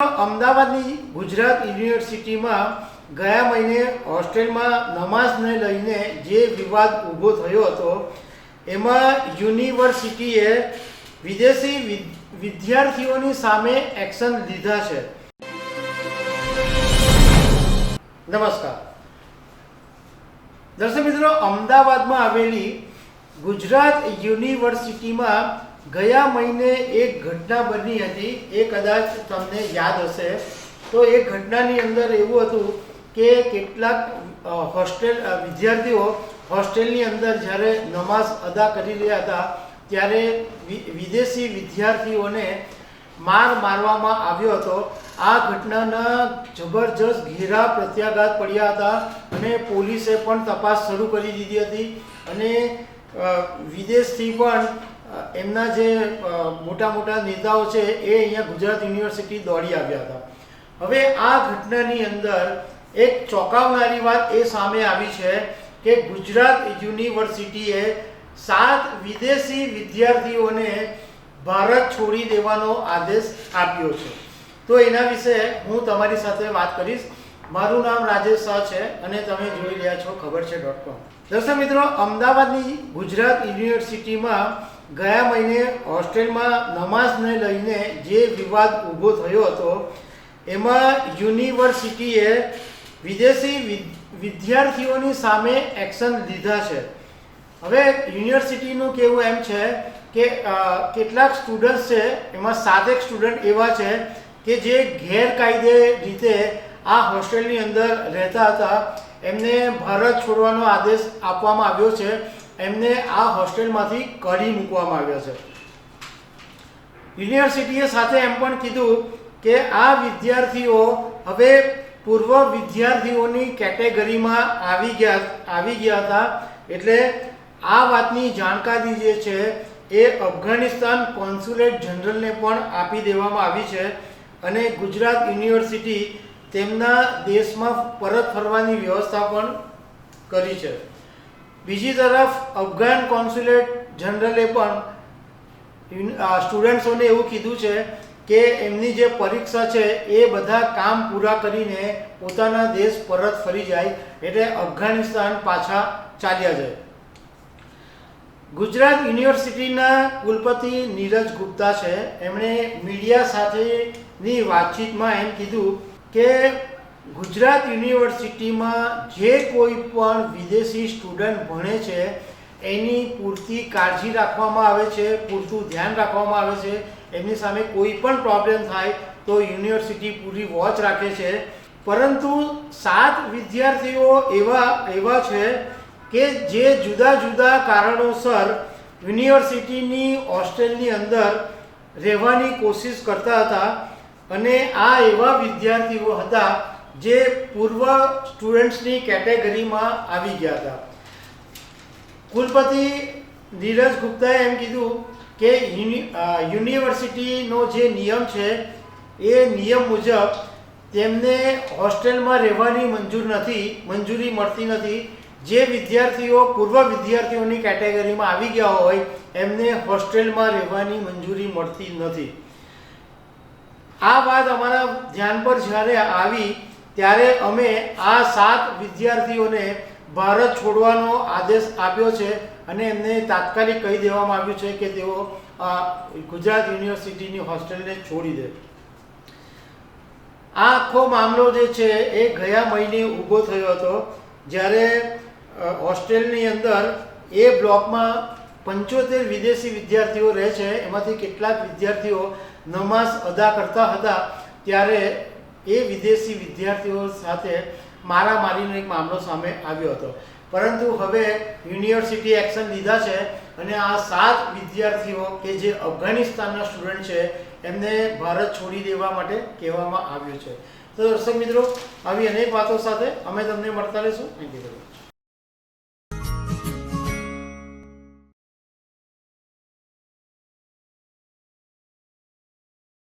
અમદાવાદની ગુજરાત યુનિવર્સિટીમાં ગયા મહિને હોસ્ટેલમાં નમાઝને લઈને જે વિવાદ ઊભો થયો હતો, એમાં યુનિવર્સિટીએ વિદેશી વિદ્યાર્થીઓની સામે એક્શન લીધા છે. નમસ્કાર. દર્શક મિત્રો, અમદાવાદમાં આવેલી ગુજરાત યુનિવર્સિટીમાં ગયા મહિને એક ઘટના બની હતી. એ કદાચ તમને યાદ હશે. તો એ ઘટનાની અંદર એવું હતું કે કેટલાક હોસ્ટેલ વિદ્યાર્થીઓ હોસ્ટેલની અંદર જ્યારે નમાઝ અદા કરી રહ્યા હતા, ત્યારે વિદેશી વિદ્યાર્થીઓને માર મારવામાં આવ્યો હતો. આ ઘટનાના જબરજસ્ત ઘેરા પ્રત્યાઘાત પડ્યા હતા અને પોલીસે પણ તપાસ શરૂ કરી દીધી હતી. અને વિદેશથી પણ એમના જે મોટા મોટા નેતાઓ છે એ અહીંયા ગુજરાત યુનિવર્સિટી દોડી આવ્યા હતા. હવે આ ઘટનાની અંદર એક ચોંકાવનારી વાત એ સામે આવી છે કે ગુજરાત યુનિવર્સિટીએ સાત વિદેશી વિદ્યાર્થીઓને ભારત છોડી દેવાનો આદેશ આપ્યો છે. તો એના વિશે હું તમારી સાથે વાત કરીશ. મારું નામ રાજેશ શાહ છે અને તમે જોઈ રહ્યા છો ખબર છે ડોટ કોમ. દર્શક મિત્રો, અમદાવાદની ગુજરાત યુનિવર્સિટીમાં ગયા મહિને હોસ્ટેલમાં નમાઝને લઈને જે વિવાદ ઊભો થયો હતો, એમાં યુનિવર્સિટીએ વિદેશી વિદ્યાર્થીઓની સામે એક્શન લીધા છે. હવે યુનિવર્સિટીનું કહેવું એમ છે કે કેટલાક સ્ટુડન્ટ્સ છે, એમાં સાતેક સ્ટુડન્ટ એવા છે કે જે ગેરકાયદે રીતે આ હોસ્ટેલની અંદર રહેતા હતા. એમને ભારત છોડવાનો આદેશ આપવામાં આવ્યો છે. એમને આ હોસ્ટેલમાંથી કાઢી મૂકવામાં આવ્યા છે. યુનિવર્સિટીએ સાથે એમ પણ કીધું કે આ વિદ્યાર્થીઓ હવે પૂર્વ વિદ્યાર્થીઓની કેટેગરીમાં આવી ગયા આવી ગયા હતા. એટલે આ વાતની જાણકારી જે છે એ અફઘાનિસ્તાન કોન્સ્યુલેટ જનરલને પણ આપી દેવામાં આવી છે અને ગુજરાત યુનિવર્સિટી તેમના દેશમાં પરત ફરવાની વ્યવસ્થા પણ કરી છે. બીજી તરફ અફઘાન કોન્સ્યુલેટ જનરલે પણ સ્ટુડન્ટ્સોને એવું કીધું છે કે એમની જે પરીક્ષા છે એ બધા કામ પૂરા કરીને પોતાના દેશ પરત ફરી જાય એટલે અફઘાનિસ્તાન પાછા ચાલ્યા જાય. ગુજરાત યુનિવર્સિટીના કુલપતિ નીરજ ગુપ્તા છે. એમણે મીડિયા સાથેની વાતચીતમાં એમ કીધું કે ગુજરાત યુનિવર્સિટીમાં જે કોઈ પણ વિદેશી સ્ટુડન્ટ ભણે છે, એની પૂરતી કાળજી રાખવામાં આવે છે, પૂરતું ધ્યાન રાખવામાં આવે છે, એમની સામે કોઈ પણ પ્રોબ્લેમ થાય તો યુનિવર્સિટી પૂરી વોચ રાખે છે. પરંતુ સાત વિદ્યાર્થીઓ એવા એવા છે કે જે જુદા જુદા કારણોસર યુનિવર્સિટીની હોસ્ટેલની અંદર રહેવાની કોશિશ કરતા હતા અને આ એવા વિદ્યાર્થીઓ હતા જે પૂર્વ સ્ટુડન્ટ્સની કેટેગરીમાં આવી ગયા હતા. કુલપતિ નીરજ ગુપ્તાએ એમ કીધું કે યુનિવર્સિટીનો જે નિયમ છે, એ નિયમ મુજબ તેમને હોસ્ટેલમાં રહેવાની મંજૂર નથી, મંજૂરી મળતી નથી. જે વિદ્યાર્થીઓ, પૂર્વ વિદ્યાર્થીઓની કેટેગરીમાં આવી ગયા હોય, એમને હોસ્ટેલમાં રહેવાની મંજૂરી મળતી નથી. આ વાત અમારા ધ્યાન પર જ્યારે આવી ત્યારે અમે આ સાત વિદ્યાર્થીઓને ભારત છોડવાનો આદેશ આપ્યો છે અને એમને તાત્કાલિક કહી દેવામાં આવ્યું છે કે તેઓ ગુજરાત યુનિવર્સિટીની હોસ્ટેલને છોડી દે. આ આખો મામલો જે છે એ ગયા મહિને ઊભો થયો હતો, જ્યારે હોસ્ટેલની અંદર એ બ્લોકમાં પંચોતેર વિદેશી વિદ્યાર્થીઓ રહે છે, એમાંથી કેટલાક વિદ્યાર્થીઓ નમાઝ અદા કરતા હતા, ત્યારે એ વિદેશી વિદ્યાર્થીઓ સાથે મારામારીનો એક મામલો સામે આવ્યો હતો. પરંતુ હવે યુનિવર્સિટી એક્શન લીધા છે અને આ સાત વિદ્યાર્થીઓ કે જે અફઘાનિસ્તાનના સ્ટુડન્ટ છે, એમને ભારત છોડી દેવા માટે કહેવામાં આવ્યું છે. તો દર્શક મિત્રો, આવી અનેક વાતો સાથે અમે તમને મળતા રહીશું. Thank you